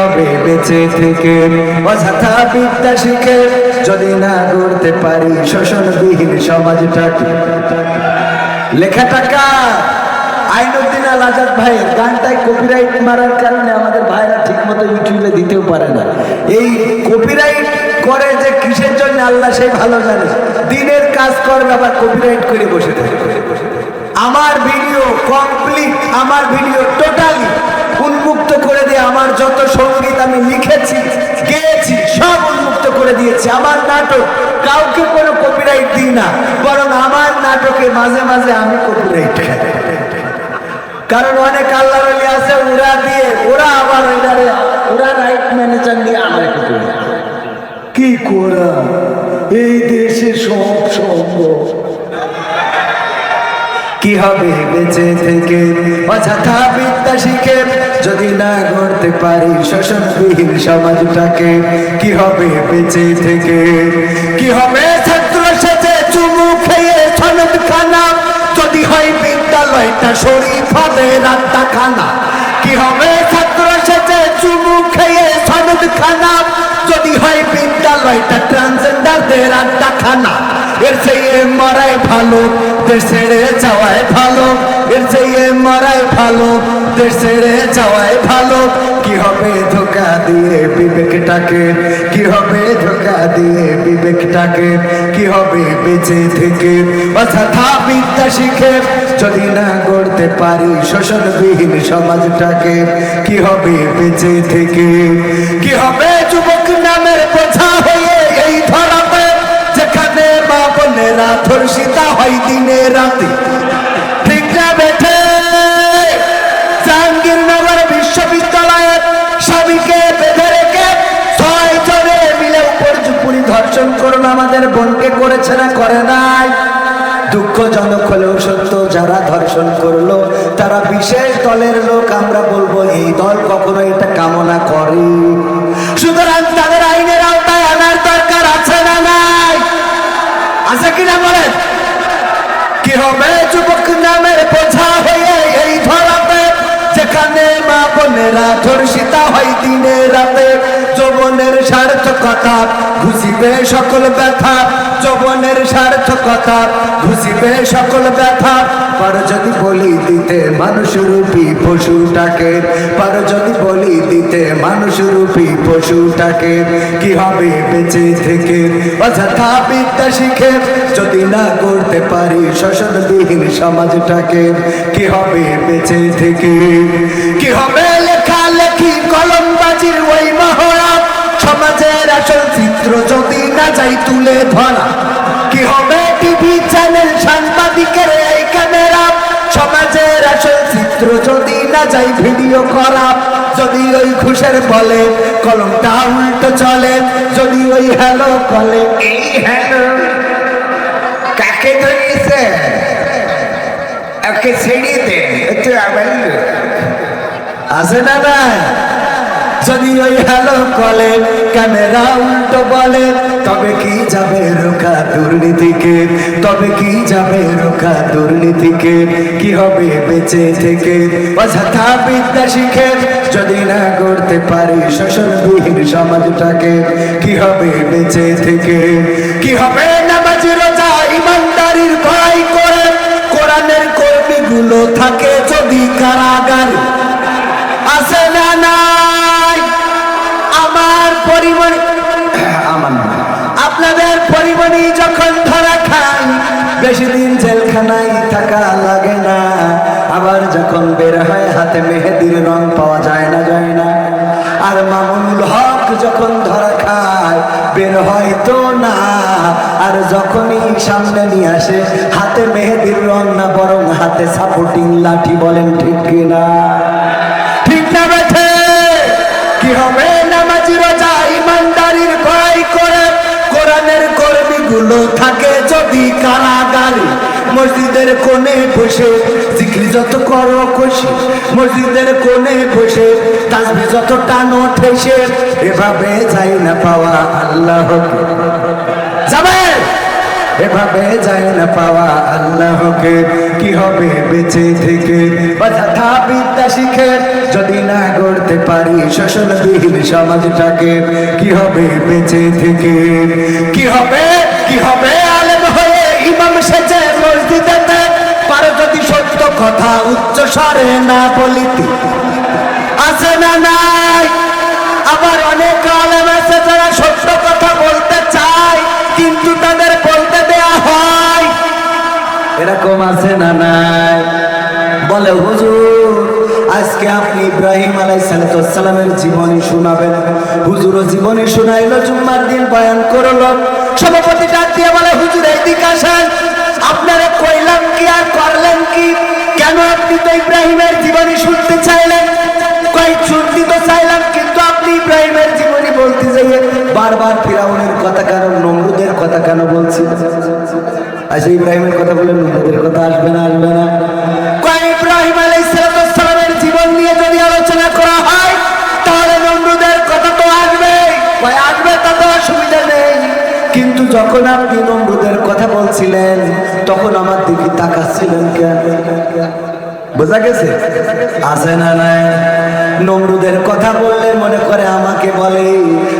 হবে বেঁচে থেকে। অযথা বিদ্যা শিখে যদি না গড়তে পারি, শোষণবিহীন সমাজটাকে। লেখাটাকা আইনুদ্দিন আল আজাদ ভাইয়ের গানটায় কপিরাইট মারার কারণে আমাদের ভাইরা ঠিক মতো ইউটিউবে দিতেও পারে না। এই কপিরাইট করে যে কিসের জন্য আল্লাহ সেই ভালো জানে। দিনের কাজ করবে আবার কপিরাইট করে বসে থাকে। আমার ভিডিও কমপ্লিট আমার ভিডিও টোটালি উন্মুক্ত করে দিয়ে আমার যত সংগীত আমি লিখেছি, গেয়েছি, সব উন্মুক্ত করে দিয়েছি। আমার নাটক কাউকে কোনো কপিরাইট দিই না, বরং আমার নাটকে মাঝে মাঝে আমি কপিরাইট কারণ অনেক আল্লাহ আছে, ওরা দিয়ে, ওরা আবার ওইটারে, ওরা রাইট ম্যানেজার দিয়ে আমার কি করা? এই দেশে সব সম্ভব। হবে বেঁচে থেকে? অযথা বিদ্যা শিখে যদি না গড়তে পারি শোষণবিহীন সমাজটাকে, কি হবে বেঁচে থেকে? কি হবে ছাত্র সাথে চুমু খেয়ে সনদ খানা যদি হয় বিদ্যালয়টা শরীফ হবে রাত্তা খানা কি হবে ছাত্র সাথে চুমু খেয়ে খানা যদি হয় বিদ্যালয়টা ট্রান্সজেন্ডারদের খানা এর চেয়ে মরাই ভালো ভালো। এর চেয়ে মরাই ভালো ভালো। কি হবে ধোকা দিয়ে বিবেকটাকে? কি হবে ধোকা দিয়ে বিবেকটাকে? কি হবে বেঁচে থেকে? বিদ্যা শিখে যদি না গড়তে পারি শোষণবিহীন সমাজটাকে, কি হবে বেঁচে থেকে? কি হবে যুবক নামের বোঝা হয়ে ধর্ষিতা হয় দিনে রাতে। ঠিক না বেঠে জাহাঙ্গীরনগর বিশ্ববিদ্যালয়ের স্বামীকে বেঁধে রেখে ছয় জনে মিলে উপর জুপুরি ধর্ষণ করল। আমাদের বোনকে করেছে না, করে নাই। দুঃখজনক হলেও সত্য, যারা ধর্ষণ করল, তারা বিশেষ দলের লোক। আমরা বলব, এই দল কখনো এটা কামনা করে মা বোনেরা ধর্ষিতা হয় দিনে রাতে। যৌবনের সার্থকতা ঘুষিবে সকল ব্যথা। যৌবনের সার্থকতা ঘুষিবে সকল ব্যথা। পার যদি বলি দিতে মানুষ রূপী পশুটাকে, পার যদি বলি দিতে মানুষ রূপী পশুটাকে, কি হবে বেঁচে থেকে? অযথা বিদ্যা শিখে যদি না করতে পারি শোষণবিহীন সমাজটাকে, কি হবে বেঁচে থেকে? কি হবে কলমবাজির ওই মহড়া। সমাজের আসল চিত্র যদি না যাই তুলে ধরা। কি হবে টিভি চ্যানেল সাংবাদিকের এই ক্যামেরা? সমাজের আসল চিত্র যদি না যাই ভিডিও করা। যদি ওই ঘুষের বলে কলমটা উল্টো চলে। যদি ওই হ্যালো কলে এই হ্যালো, কাকে ধরিয়েছে? ওকে ছেড়ে দে, একটু আবার আছে না যদি ওই হ্যালো কলে, ক্যামেরা উল্টো বলে, তবে কি যাবে রোখা দুর্নীতিকে? তবে কি যাবে রোখা দুর্নীতিকে? কি হবে বেঁচে থেকে? অযথা বিদ্যা শিখে, যদি না করতে পারি শোষণবিহীন সমাজটাকে, কি হবে বেঁচে থেকে? কি হবে ইমানদারির ভয় করে? কোরআনের কর্মীগুলো থাকে যদি কারাগারে আছে না নাই আমার পরিমণি আমার না। আপনাদের পরিমণি যখন ধরা খায় বেশি দিন জেলখানায় থাকা লাগে না। আবার যখন বের হয়, হাতে মেহেদির রং পাওয়া যায় না যায় না। আর মামুনুল হক যখন ধরা খায়, বের হয় তো না। আর যখনই সামনে নিয়ে আসে, হাতে মেহেদির রং না, বরং হাতে সাপোর্টিং লাঠি বলেন, ঠিক কিনা? ঠিক না বেঠে। কি হবে? নামাজি রোজা ইমানদারির ভয় করে। কোরআনের কর্মীগুলো থাকে যদি কারাগারে মসজিদের কোণে বসে জিক্রি যত করো খুশি, মসজিদের কোণে বসে তাসবি যত টানো ঠেসে এভাবে যাই না পাওয়া আল্লাহ। যাবে এভাবে যায় না পাওয়া আল্লাহকে। কি হবে বেঁচে থেকে? বাধা বিদ্যা শিখে যদি না গড়তে পারি শোষণবিহীন সমাজটাকে, কি হবে বেঁচে থেকে? কি হবে? কি হবে? পারো যদি সত্য কথা উচ্চ না বলিতে আছে না নাই? আবার অনেক আলেম আছে যারা সত্য কথা বলতে চায়, কিন্তু তাদের বলতে দেয়া হয়। এরকম আছে না নাই? বলে, হুজুর, আজকে আপনি ইব্রাহিম আলাই সালামের জীবনী শোনাবেন। হুজুরও জীবনী শোনাইলো, জুম্মার দিন বয়ান করল। আপনি ইব্রাহিমের জীবনী শুনতে চাইলেন। কই শুনতে তো চাইলাম, কিন্তু আপনি ইব্রাহিমের জীবনী বলতে যাইয়ে বারবার ফিরাউনের কথা কেন, নমরুদের কথা কেন বলছি আচ্ছা ইব্রাহিমের কথা বলে নমরুদের কথা আসবে না আসবে না? ইব্রাহিম আলাইসালামের জীবন নিয়ে যদি আলোচনা করা হয়, তাহলে নমরুদের কথা তো আসবে। আসবে তাতে অসুবিধা নেই। কিন্তু যখন আপনি নমরুদের কথা বলছিলেন, তখন আমার দিকে তাকাচ্ছিলেন কেন? বোঝা গেছে? আছে না নাই? নমরুদের কথা বললে মনে করে আমাকে বলে।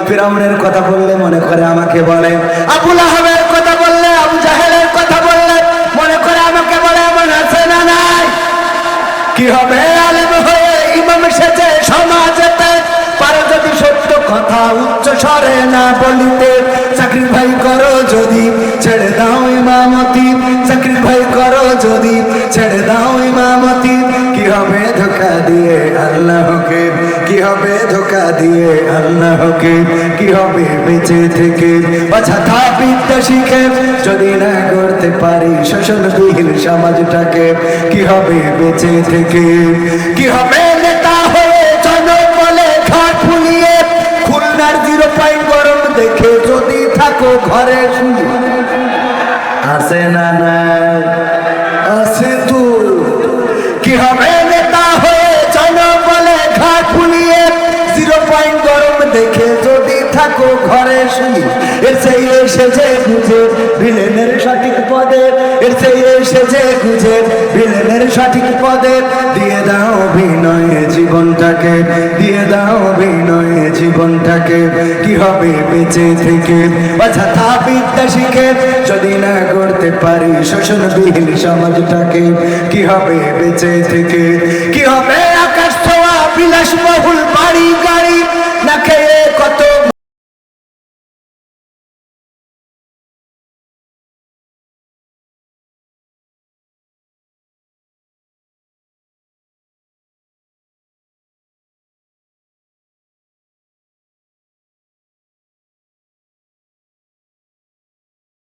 ফিরাউনের কথা বললে মনে করে আমাকে বলে। আবুল আহমের কথা বললে, আবু জাহেলের কথা বললে মনে করে আমাকে বলে, এমন আছে না নাই? কি হবে আলেম হয়ে ইমাম সেজে সমাজেতে? পারো যদি সত্য কথা উচ্চ স্বরে না বলিতে। চাকরি ভাই করো যদি ছেড়ে দাও ইমামতি। চাকরি ভাই করো যদি ছেড়ে দাও হবে ধোকা দিয়ে আল্লাহকে? কি হবে ধোকা দিয়ে আল্লাহকে? কি হবে বেঁচে থেকে? অযথা বিদ্যা শিখে, যদি না করতে পারি শোষণবিহীন সমাজটাকে, কি হবে বেঁচে থেকে? কি হবে নেতা হয়ে জনবলে ঘাট ফুলিয়ে, খুলনার জিরো পয়েন্ট গরম দেখে যদি থাকো ঘরে আছে না নাই থাকো ঘরে শুয়ে এর সেই এসে যে বুঝে ভিলেনের সঠিক পদে। এর সেই এসে যে বুঝে ভিলেনের সঠিক পদে। দিয়ে দাও বিনয়ে জীবনটাকে, দিয়ে দাও বিনয়ে জীবনটাকে। কি হবে বেঁচে থেকে? অযথা বিদ্যা শিখে যদি না করতে পারি শোষণবিহীন সমাজটাকে, কি হবে বেঁচে থেকে? কি হবে আকাশ ছোঁয়া, বিলাসবহুল বাড়ি গাড়ি